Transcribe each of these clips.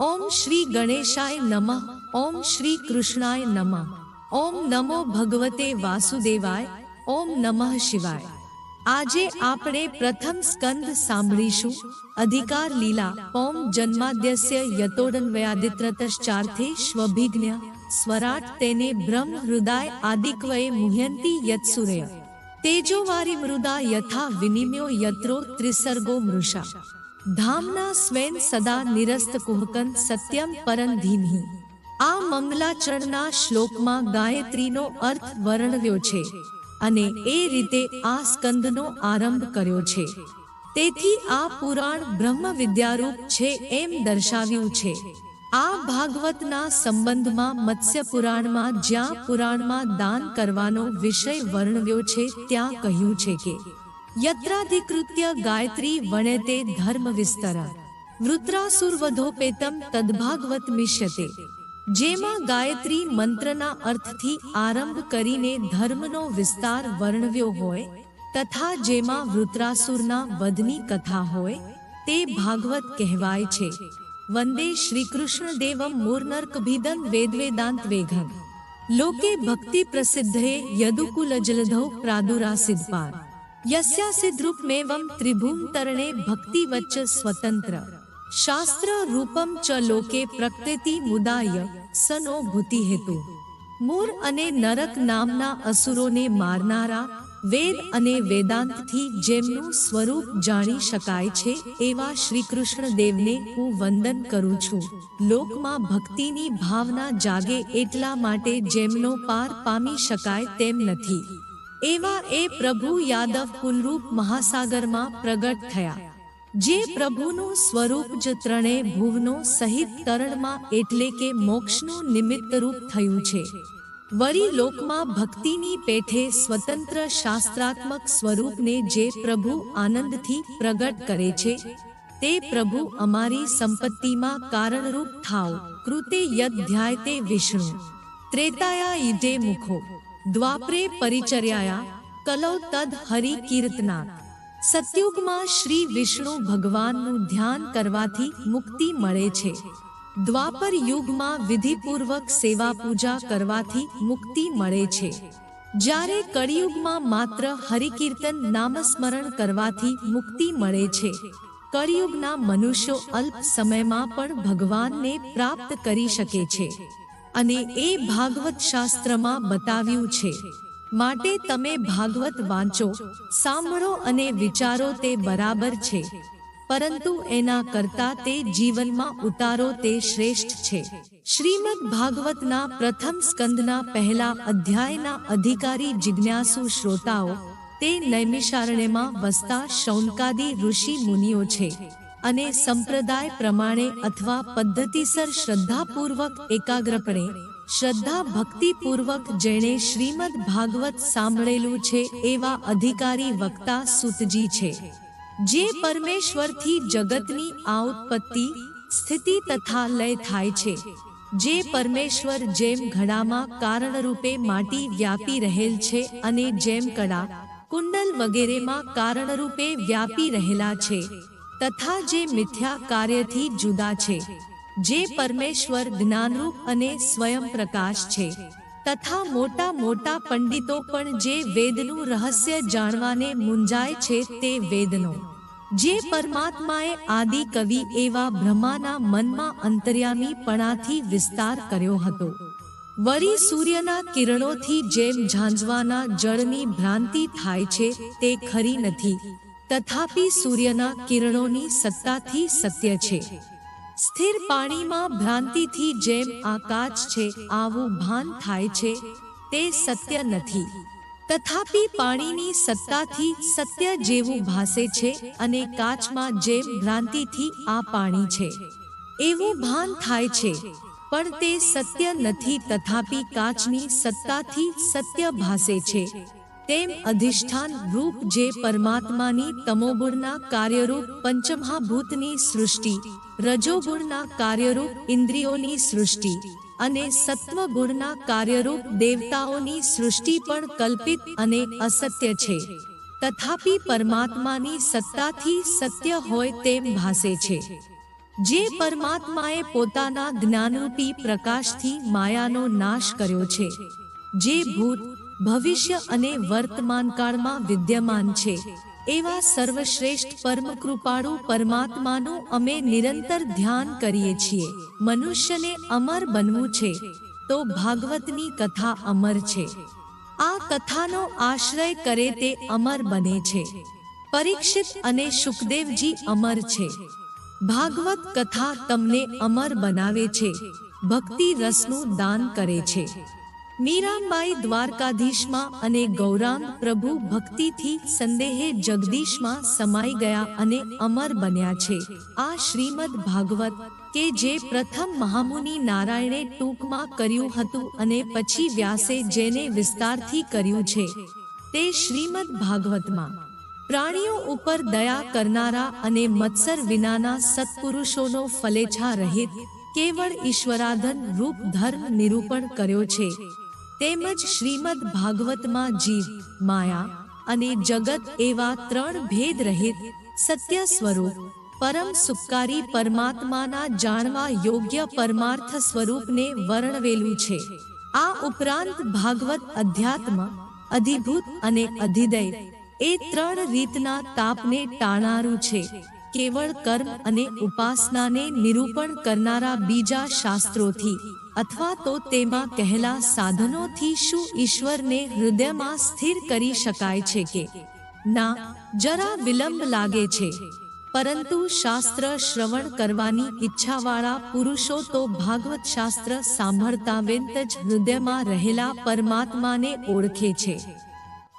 ઓમ શ્રી ગણેશાય નમઃ, ઓમ શ્રી કૃષ્ણાય નમઃ, ઓમ નમો ભગવતે વાસુદેવાય, ઓમ નમઃ શિવાય. આજે આપણે પ્રથમ સ્કંદ સાંભળીશું, અધિકાર લીલા, ઓમ જન્માદ્યસ્ય યતોડન્વયાદિત્રતશ્ચાર્થે શ્વભિજ્ઞ સ્વરાટ તેને બ્રહ્મ હૃદય આદિક્વયે મુહ્યંતી યત્સુરય. તેજોવારી મૃદા યથા વિનિમયો યત્રો ત્રિસર્ગો મૃષા. ધામના સ્વેન સદા નિરસ્ત કુહકન સત્યમ પરમ ધીમી આ મંગલાચરણના શ્લોકમાં ગાયત્રીનો અર્થ વર્ણવ્યો છે અને એ રીતે આ સ્કંદનો આરંભ કર્યો છે. તેથી આ પુરાણ બ્રહ્મ વિદ્યારૂપ છે એમ દર્શાવ્યું છે. આ ભાગવતના સંબંધમાં મત્સ્ય પુરાણમાં જ્યાં પુરાણમાં દાન કરવાનો વિષય વર્ણવ્યો છે, ત્યાં કહ્યું છે કે યત્રાધિકૃત્ય ગાયત્રી વણેતે ધર્મ વિસ્તર વૃત્રાસુરવધોપેતમ તદ્ભાગવત મિષ્યતે જેમાં ગાયત્રી મંત્રના અર્થથી આરંભ કરીને ધર્મનો વિસ્તાર વર્ણવ્યો હોય તથા જેમાં વૃત્રાસુરના વધની કથા હોય તે ભાગવત કહેવાય છે વંદે શ્રી કૃષ્ણ દેવમ મૂર્નર્કભિદન વેદવેદાંત વેઘન લોકે ભક્તિ પ્રસિદ્ધે યદુકુલ જલધૌ પ્રાદુરાસિદ્પાર યસ્યાસિદ્રૂપમેવમ ત્રિભુમ તરણે ભક્તિ વચ્ચ સ્વતંત્ર શાસ્ત્ર રૂપમ ચ લોકે પ્રકૃતિ મુદાય સનો ભૂતિ હેતુ મૂર અને નરક નામના અસુરોને મારનારા વેદ અને વેદાંતથી જેમનું સ્વરૂપ જાણી શકાય છે એવા શ્રી કૃષ્ણ દેવને હું વંદન કરું છું લોકમાં ભક્તિની ભાવના જાગે એટલા માટે જેમનો પાર પામી શકાય તેમ નથી એવા એ પ્રભુ યાદવ કુલરૂપ મહાસાગરમાં પ્રગટ થયા, જે પ્રભુનું સ્વરૂપ જ ત્રણે ભુવનો સહિત તરણમાં એટલે કે મોક્ષનું નિમિત્ત રૂપ થયું છે. વરી લોકમાં ભક્તિની પેઠે સ્વતંત્ર શાસ્ત્રાત્મક સ્વરૂપને જે પ્રભુ આનંદથી પ્રગટ કરે છે, તે પ્રભુ અમારી સંપત્તિમાં કારણરૂપ થાવ, કૃતે યદ્ધ્યાય તે વિષ્ણુ. ત્રેતાયા ઈડે મુખો. દ્વાપરે પરિચર્યાયા કલૌ તદ હરિ કીર્તના સતયુગમાં શ્રી વિષ્ણુ ભગવાનનું ધ્યાન કરવાથી મુક્તિ મળે છે દ્વાપર યુગમાં વિધિપૂર્વક સેવા પૂજા કરવાથી મુક્તિ મળે છે જ્યારે કળિયુગમાં માત્ર હરિકીર્તન નામસ્મરણ કરવાથી મુક્તિ મળે છે કળિયુગના મનુષ્યો અલ્પ સમયમાં પણ ભગવાનને પ્રાપ્ત કરી શકે છે અને એ ભાગવત શાસ્ત્રમાં બતાવ્યું છે. માટે તમે ભાગવત વાંચો, સાંભળો અને વિચારો તે બરાબર છે. પરંતુ એના કરતા તે જીવનમાં ઉતારો તે શ્રેષ્ઠ છે. શ્રીમદ ભાગવતના પ્રથમ સ્કંદના પહેલા અધ્યાયના અધિકારી જિજ્ઞાસુ શ્રોતાઓ, તે નૈમિષારણ્યમાં વસતા શૌનકાદી ઋષિ મુનિઓ છે. અને સંપ્રદાય પ્રમાણે અથવા પદ્ધતિસર શ્રદ્ધાપૂર્વક એકાગ્રપણે શ્રદ્ધા ભક્તિપૂર્વક જેણે શ્રીમદ ભાગવત સાંભળેલું છે એવા અધિકારી વક્તા સુતજી છે. જે પરમેશ્વરથી જગતની આ ઉત્પત્તિ સ્થિતિ તથા લય થાય છે. જે પરમેશ્વર જેમ ઘડામાં કારણરૂપે માટી વ્યાપી રહેલ છે અને જેમ કડા કુંડલ વગેરેમાં કારણરૂપે વ્યાપી રહેલા છે. તથા જે મિથ્યા કાર્યથી જુદા છે, જે પરમેશ્વર જ્ઞાનરૂપ અને સ્વયં પ્રકાશ છે, તથા મોટા મોટા પંડિતો પણ જે વેદનું રહસ્ય જાણવાને મુંજાય છે તે વેદનો, જે પરમાત્માએ આદિ કવિ એવા બ્રહ્માના મનમાં અંતર્યામીપણાથી વિસ્તાર કર્યો હતો. વરી સૂર્યના કિરણોથી જેમ ઝાંઝવાના જળની ભ્રાંતિ થાય છે, તે ખરી નથી તથાપિ સૂર્યના કિરણોની સત્તાથી સત્ય છે. સ્થિર પાણીમાં ભ્રાંતિથી જેમ આકાશ છે, આવું ભાન થાય છે, તે સત્ય નથી. તથાપી પાણીની સત્તાથી સત્ય જેવું ભાસે છે અને કાચમાં જેમ ભ્રાંતિથી આ પાણી છે. એવું ભાન થાય છે, પણ તે સત્ય નથી, તથાપી કાચની સત્તાથી સત્ય ભાસે છે. તેમ અધિષ્ઠાન રૂપ જે પરમાત્માની તમોગુણના કાર્યરૂપ પંચમહાભૂતની સૃષ્ટિ, રજોગુણના કાર્યરૂપ ઇન્દ્રિયોની સૃષ્ટિ અને સત્વગુણના કાર્યરૂપ દેવતાઓની સૃષ્ટિ પણ કલ્પિત અને અસત્ય છે. તથાપિ પરમાત્માની સત્તાથી સત્ય હોય તેમ ભાસે છે. જે પરમાત્માએ પોતાના જ્ઞાનરૂપી પ્રકાશથી માયાનો નાશ કર્યો છે. જે ભૂત ભવિષ્ય અને વર્તમાન કાળમાં વિદ્યમાન છે. એવા સર્વશ્રેષ્ઠ પરમ કૃપાળુ પરમાત્માનું અમે નિરંતર ધ્યાન કરીએ છીએ. મનુષ્યને અમર બનવું છે, તો ભાગવતની કથા અમર છે. આ કથાનો આશ્રય કરે તે અમર બને છે. પરીક્ષિત અને સુખદેવજી અમર છે. ભાગવત કથા તમને અમર બનાવે છે. ભક્તિ રસનું દાન કરે છે. મીરાબાઈ દ્વારકાધીશમાં અને ગૌરાંગ પ્રભુ ભક્તિથી સંદેહે જગદીશમાં સમાઈ ગયા અને અમર બન્યા છે. આ શ્રીમદ ભાગવત કે જે પ્રથમ મહામુનિ નારાયણે ટૂંકમાં કર્યું હતું અને પછી વ્યાસે જેને વિસ્તારથી કર્યું છે, તે શ્રીમદ ભાગવતમાં, પ્રાણીઓ ઉપર દયા કરનારા અને મત્સર વિનાના સત્પુરુષોનો ફલેછા રહિત કેવળ ઈશ્વરાધન રૂપ ધર્મ નિરૂપણ કર્યો છે. તેમજ શ્રીમદ ભાગવતમાં જીવ, માયા અને જગત એવા ત્રણ ભેદ રહિત સત્ય સ્વરૂપ, પરમ સુખકારી પરમાત્માના જાણવા યોગ્ય પરમાર્થ સ્વરૂપને વર્ણવેલું છે. આ ઉપરાંત ભાગવત અધ્યાત્મ, અધિભૂત અને અધિદય એ ત્રણ રીતના તાપને ટાળનારું છે. કેવળ કર્મ અને ઉપાસનાને નિરૂપણ કરનારા બીજા શાસ્ત્રોથી અથવા તો તેમાં કહેલા સાધનોથી શું ઈશ્વરને હૃદયમાં સ્થિર કરી શકાય છે કે ના, જરા વિલંબ લાગે છે. પરંતુ શાસ્ત્ર શ્રવણ કરવાની ઈચ્છાવાળા પુરુષો તો ભાગવત શાસ્ત્ર સાંભળતા વેંત જ હૃદયમાં રહેલા પરમાત્માને ઓળખે છે.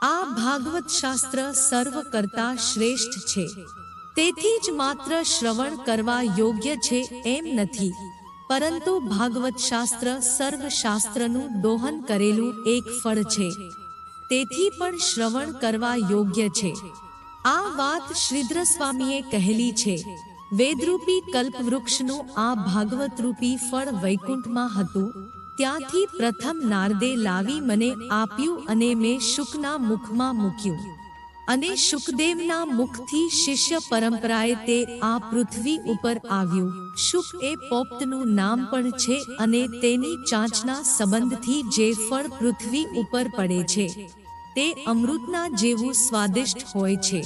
આ ભાગવત શાસ્ત્ર સર્વ કરતા શ્રેષ્ઠ છે. તેથી જ માત્ર શ્રવણ કરવા યોગ્ય છે એમ નથી. પરંતુ ભાગવત શાસ્ત્ર સર્વ શાસ્ત્રનું દોહન કરેલું એક ફળ છે. તેથી પણ શ્રવણ કરવા યોગ્ય છે. આ વાત શ્રીધ્ર સ્વામીએ કહેલી છે. વેદરૂપી કલ્પવૃક્ષનું આ ભાગવતરૂપી ફળ વૈકુંઠમાં હતું. ત્યાંથી પ્રથમ નારદે લાવી મને આપ્યું અને મેં શુકના મુખમાં મૂક્યું. અને શુકદેવના મુખથી શિષ્ય પરંપરાએ તે આ પૃથ્વી ઉપર આવ્યું. શુક એ પોપ્તનું નામ પણ છે અને તેની ચાંચના સંબંધથી જે ફળ પૃથ્વી ઉપર પડે છે, તે અમૃતના જેવું સ્વાદિષ્ટ હોય છે.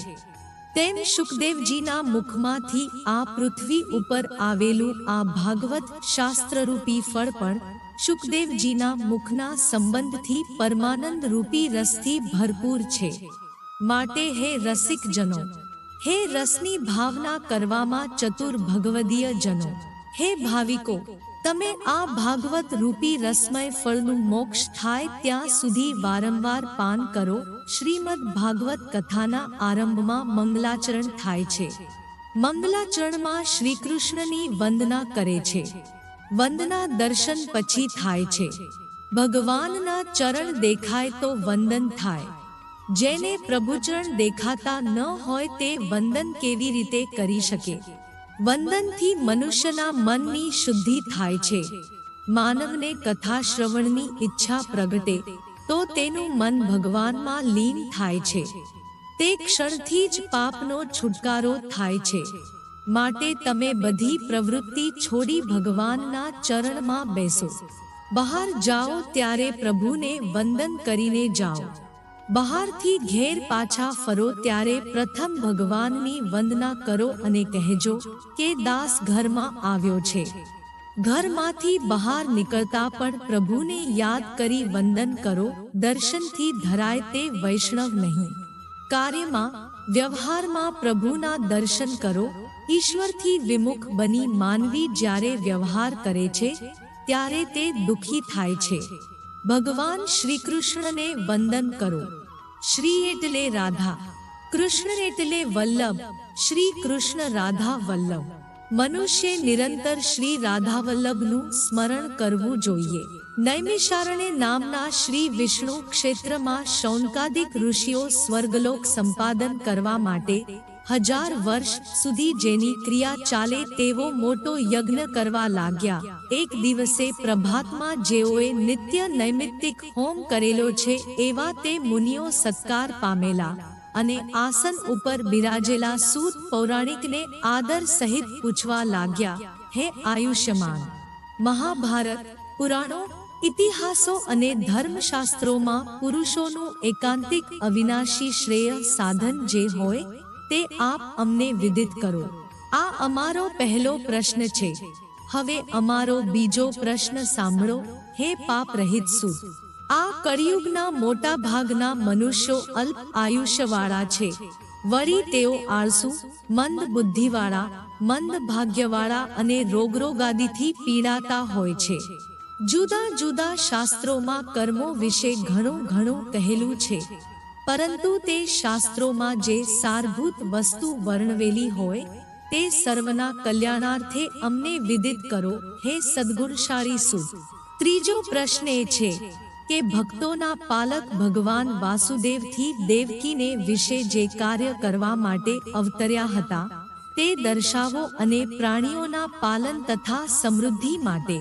તેમ શુકદેવજીના મુખમાંથી આ પૃથ્વી ઉપર આવેલું આ ભાગવત શાસ્ત્રરૂપી ફળ પણ શુકદેવજીના મુખના સંબંધથી પરમાનંદ રૂપી રસથી ભરપૂર છે. માટે હે રસિક જનો, હે રસની ભાવના કરવામાં ચતુર ભગવદીય જનો. હે ભાવિકો, તમે આ ભાગવત રૂપી રસમય ફળનું મોક્ષ થાય ત્યાં સુધી વારંવાર પાન કરો. શ્રીમદ ભાગવત કથાના આરંભમાં મંગલાચરણ થાય છે. મંગલાચરણમાં શ્રી કૃષ્ણની વંદના કરે છે. વંદના દર્શન પછી થાય છે. ભગવાનના ચરણ દેખાય તો વંદન થાય. જેને પ્રભુચરણ દેખાતા ન હોય તે વંદન કેવી રીતે કરી શકે? વંદનથી મનુષ્યના મનની શુદ્ધિ થાય છે. માનવને કથા શ્રવણની ઈચ્છા પ્રગટે, તો તેનું મન ભગવાનમાં લીન થાય છે. તે ક્ષણથી જ પાપનો છુટકારો થાય છે. માટે તમે બધી પ્રવૃત્તિ છોડી ભગવાનના ચરણમાં બેસો. બહાર જાઓ ત્યારે પ્રભુને વંદન કરીને જાઓ. બહારથી ઘેર પાછા ફરો ત્યારે પ્રથમ ભગવાનની વંદના કરો અને કહેજો કે દાસ ઘરમાં આવ્યો છે. ઘરમાંથી બહાર નીકળતા પણ પ્રભુને યાદ કરી વંદન કરો, દર્શનથી ધરાય તે વૈષ્ણવ નહીં. કાર્યમાં, વ્યવહારમાં પ્રભુના દર્શન કરો, ઈશ્વરથી વિમુખ બની માનવી જ્યારે વ્યવહાર કરે છે, ત્યારે તે દુઃખી થાય છે. ભગવાન શ્રી કૃષ્ણને વંદન કરો. શ્રી એટલે રાધા, કૃષ્ણ એટલે વલ્લભ, શ્રી કૃષ્ણ રાધા વલ્લભ. મનુષ્ય નિરંતર શ્રી રાધા વલ્લભનું સ્મરણ કરવું જોઈએ. નૈમિષારણ્ય નામના શ્રી વિષ્ણુ ક્ષેત્રમાં શૌનકાદિક ઋષિઓ સ્વર્ગલોક સંપાદન કરવા માટે હજાર વર્ષ સુધી જેની ક્રિયા ચાલે તેવો મોટો યજ્ઞ કરવા લાગ્યા. એક દિવસે પ્રભાતમાં જેઓએ નિત્ય નૈમિત્તિક હોમ કરેલો છે એવા તે મુનિઓ સત્કાર પામેલા અને આસન ઉપર બિરાજેલા સૂત પૌરાણિકને આદર સહિત પૂછવા લાગ્યા, હે આયુષ્યમાન, મહાભારત, પુરાણો, ઇતિહાસો અને ધર્મશાસ્ત્રોમાં પુરુષોનું એકાંતિક અવિનાશી શ્રેય સાધન જે હોય તે આપ અમને વિદિત કરો. આ અમારો પહેલો પ્રશ્ન છે. હવે અમારો બીજો પ્રશ્ન સાંભળો. હે પાપ રહિત સુત આ કળિયુગના મોટા ભાગના મનુષ્યો અલ્પ આયુષ્યવાળા છે. વળી તેઓ આળસુ, મંદ બુદ્ધિવાળા, મંદ ભાગ્યવાળા અને રોગરોગાદીથી પીડાતા હોય છે. જુદા જુદા શાસ્ત્રોમાં કર્મો વિશે ઘણું ઘણું કહેલું છે. પરંતુ તે શાસ્ત્રોમાં જે સારભૂત વસ્તુ વર્ણવેલી હોય, તે સર્વના કલ્યાણાર્થે અમને વિદિત કરો, હે સદગુણશાળી સુત ત્રીજો પ્રશ્ન એ છે કે ભક્તોના પાલક ભગવાન વાસુદેવથી દેવકીને વિશે જે કાર્ય કરવા માટે અવતર્યા હતા, તે દર્શાવો અને પ્રાણીઓના પાલન તથા સમૃદ્ધિ માટે.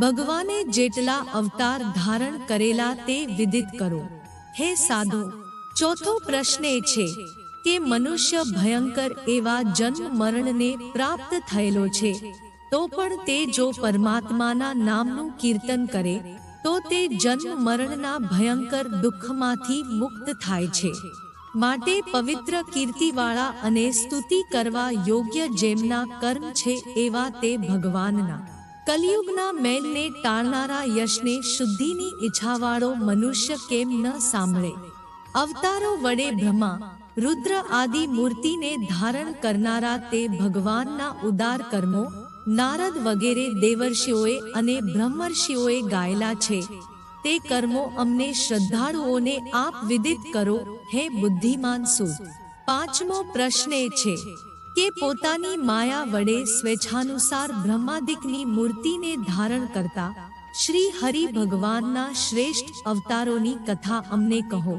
ભગવાને જેટલા અવતાર ધારણ કરેલા તે વિદિત કરો. હે સાધુ ચોથો પ્રશ્ન એ છે કે મનુષ્ય ભયંકર એવા જન્મ મરણને પ્રાપ્ત થયેલો છે, તો પણ તે જો પરમાત્માના નામનું કીર્તન કરે, તો તે જન્મ મરણના ભયંકર દુઃખમાંથી મુક્ત થાય છે. માટે પવિત્ર કીર્તિવાળા અને સ્તુતિ કરવા યોગ્ય જેમના કર્મ છે એવા તે ભગવાનના. કલિયુગના મેલને ટાળનારા યશને શુદ્ધિની ઈચ્છાવાળો મનુષ્ય કેમ ન સાંભળે? અવતારો વડે બ્રહ્મા, રુદ્ર આદિ મૂર્તિને ધારણ કરનારા તે ભગવાનના ઉદાર કર્મો નારદ વગેરે દેવર્ષિઓએ અને બ્રહ્મર્ષિઓએ ગાયેલા છે. તે કર્મો અમને શ્રદ્ધાળુઓને આપ વિદિત કરો, હે બુદ્ધિમાન સુત પાંચમો પ્રશ્ન એ છે કે પોતાની માયા વડે સ્વેચ્છાનુસાર બ્રહ્માદિકની મૂર્તિને ધારણ કરતા શ્રી હરિ ભગવાનના શ્રેષ્ઠ અવતારોની કથા અમને કહો.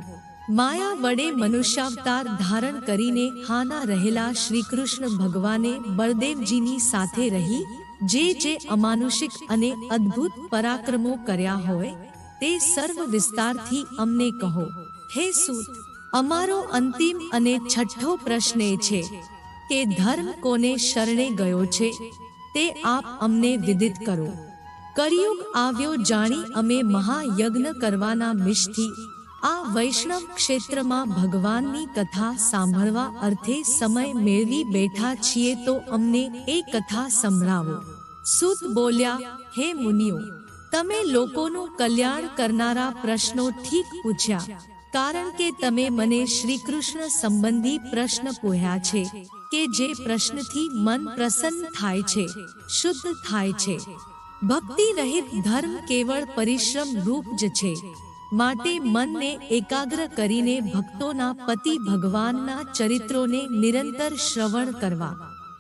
માયા વડે મનુષ્યાવતાર ધારણ કરીને હાના રહેલા શ્રી કૃષ્ણ ભગવાને બળદેવજીની સાથે રહી, જે જે અમાનુષિક અને અદ્ભુત પરાક્રમો કર્યા હોય, તે સર્વ વિસ્તારથી અમને કહો. હે સૂત, અમારો અંતિમ અને છઠ્ઠો પ્રશ્ન એ છે કે ધર્મ કોને શરણે ગયો છે, તે આપ અમને વિદિત કરો. કરિયુગ આવ્યો જાણી અમે મહાયજ્ઞ કરવાના મિશથી આ વૈષ્ણવ ક્ષેત્રમાં ભગવાનની કથા સાંભળવા અર્થે સમય મેળવી બેઠા છીએ તો અમને એ કથા સંભળાવો. સુત બોલ્યા, હે મુનિઓ, તમે લોકોનું કલ્યાણ કરનારા પ્રશ્નો ઠીક પૂછ્યા, કારણ કે તમે મને શ્રી કૃષ્ણ સંબંધી પ્રશ્ન પૂછ્યા છે, કે જે પ્રશ્નથી મન પ્રસન્ન થાય છે, શુદ્ધ થાય છે. ભક્તિ રહિત ધર્મ કેવળ પરિશ્રમ રૂપ જ છે. માટે મનને એકાગ્ર કરીને ભક્તોના પતિ ભગવાનના ચરિત્રોને નિરંતર શ્રવણ કરવા.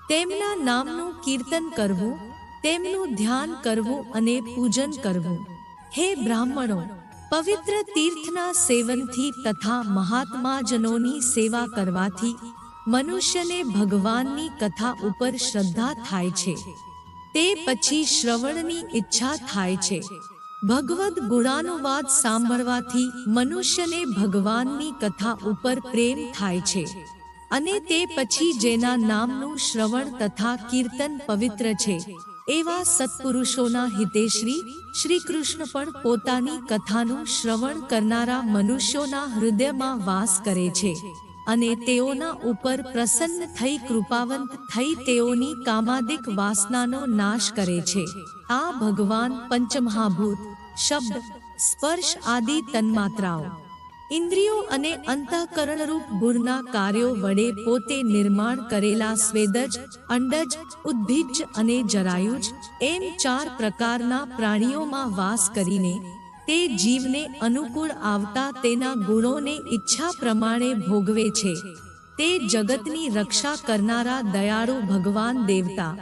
તેમના નામનું કીર્તન કરવું, તેમનું ધ્યાન કરવું અને પૂજન કરવું. હે બ્રાહ્મણો, પવિત્ર તીર્થના સેવનથી તથા મહાત્માજનોની સેવા કરવાથી મનુષ્યને ભગવાનની કથા ઉપર શ્રદ્ધા થાય છે. તે પછી શ્રવણની ઈચ્છા થાય છે. ભગવદ ગુણાનુવાદ સાંભળવાથી મનુષ્યને ભગવાનની કથા ઉપર પ્રેમ થાય છે. અને તે પછી જેના નામનું શ્રવણ તથા કીર્તન પવિત્ર છે, એવા સત્પુરુષોના હિતેશ્રી શ્રી કૃષ્ણ પણ પોતાની કથાનું શ્રવણ કરનારા મનુષ્યોના હૃદયમાં વાસ કરે છે. અને તેઓના ઉપર પ્રસન્ન થઈ કૃપાવંત થઈ તેઓની કામાદિક વાસનાનો નાશ કરે છે. આ ભગવાન પંચમહાભૂત, શબ્દ, સ્પર્શ આદિ તન્માત્રાઓ. ઇન્દ્રિયો અને અંતઃકરણરૂપ ગુણના કાર્યો વડે પોતે નિર્માણ કરેલા સ્વેદજ, અંડજ, ઉદ્ભિજ અને જરાયુજ, એમ ચાર પ્રકારના પ્રાણીઓમાં વાસ કરીને તે જીવને અનુકૂળ આવતા તેના ગુણોને ઈચ્છા પ્રમાણે ભોગવે છે. તે જગતની રક્ષા કરનારા દયાળુ ભગવાન દેવતા.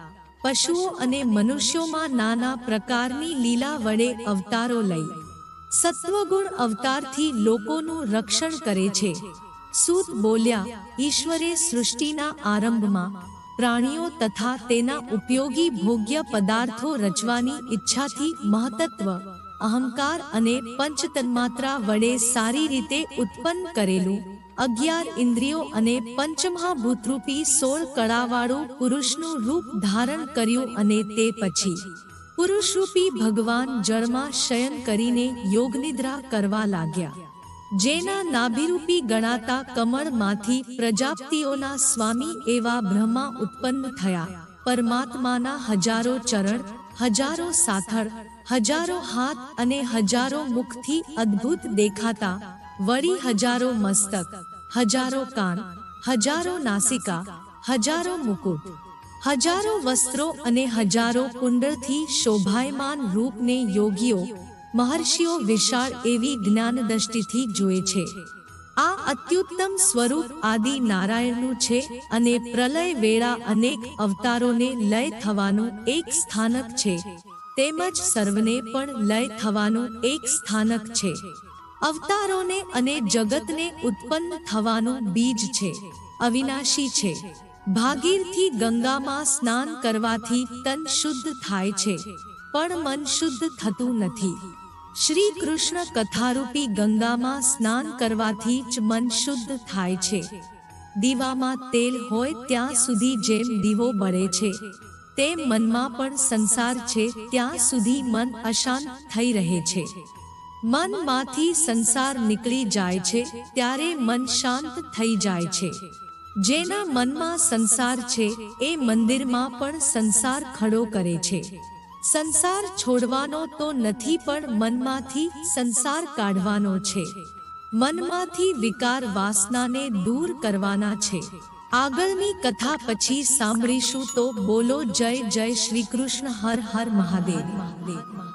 પશુઓ અને મનુષ્યોમાં નાના પ્રકારની લીલા વડે અવતારો લઈ. સત્વગુણ અવતારથી લોકોનું રક્ષણ કરે છે. સૂત બોલ્યા, ઈશ્વરે સૃષ્ટિના આરંભમાં પ્રાણીઓ તથા તેના ઉપયોગી ભોગ્ય પદાર્થો રચવાની ઈચ્છાથી મહતત્વ અહંકાર અને પંચતન્માત્રા વડે સારી રીતે ઉત્પન્ન કરેલું અગિયાર ઇન્દ્રિયો અને પંચમહાભૂતરૂપી સોળ કળાવાળું પુરુષનું રૂપ ધારણ કર્યું અને તે પછી પુરુષરૂપી ભગવાન જળમાં શયન કરીને યોગનિદ્રા કરવા લાગ્યા. જેના નાભિરૂપી ગણાતા કમળમાંથી પ્રજાપતિઓના સ્વામી એવા બ્રહ્મા ઉત્પન્ન થયા. પરમાત્માના હજારો ચરણ, હજારો સાથળ હજારો હાથ અને હજારો મુખથી અદ્ભુત દેખાતા, વળી હજારો મસ્તક, હજારો કાન, હજારો નાસિકા, હજારો મુકુટ. હજારો વસ્ત્રો અને હજારો કુંડળથી શોભાયમાન રૂપને યોગીઓ, મહર્ષિઓ વિશાળ એવી જ્ઞાન દ્રષ્ટિથી જુએ છે. આ અત્યુત્તમ સ્વરૂપ આદિ નારાયણનું છે અને પ્રલય વેળા અનેક અવતારોને લય થવાનું એક સ્થાનક છે. તેમજ સર્વને પણ લય થવાનું એક સ્થાનક છે. અવતારોને અને જગતને ઉત્પન્ન થવાનું બીજ છે. અવિનાશી છે. ભાગીરથી ગંગામાં સ્નાન કરવાથી તન શુદ્ધ થાય છે. પણ મન શુદ્ધ થતું નથી. શ્રી કૃષ્ણ કથારૂપી ગંગામાં સ્નાન કરવાથી જ મન શુદ્ધ થાય છે. દીવામાં તેલ હોય ત્યાં સુધી જેમ દીવો બળે છે. તેમ મનમાં પણ સંસાર છે, ત્યાં સુધી મન અશાંત થઈ રહે છે. મનમાંથી સંસાર નીકળી જાય છે, ત્યારે મન શાંત થઈ જાય છે. જેના મનમાં સંસાર છે, એ મંદિરમાં પણ સંસાર ખડો કરે છે. સંસાર છોડવાનો તો નથી, પણ મનમાંથી સંસાર કાઢવાનો છે. મનમાંથી વિકાર વાસનાને દૂર કરવાના છે. આગળની કથા પછી સાંભળીશું તો બોલો જય જય શ્રી કૃષ્ણ હર હર મહાદેવ. મહાદેવ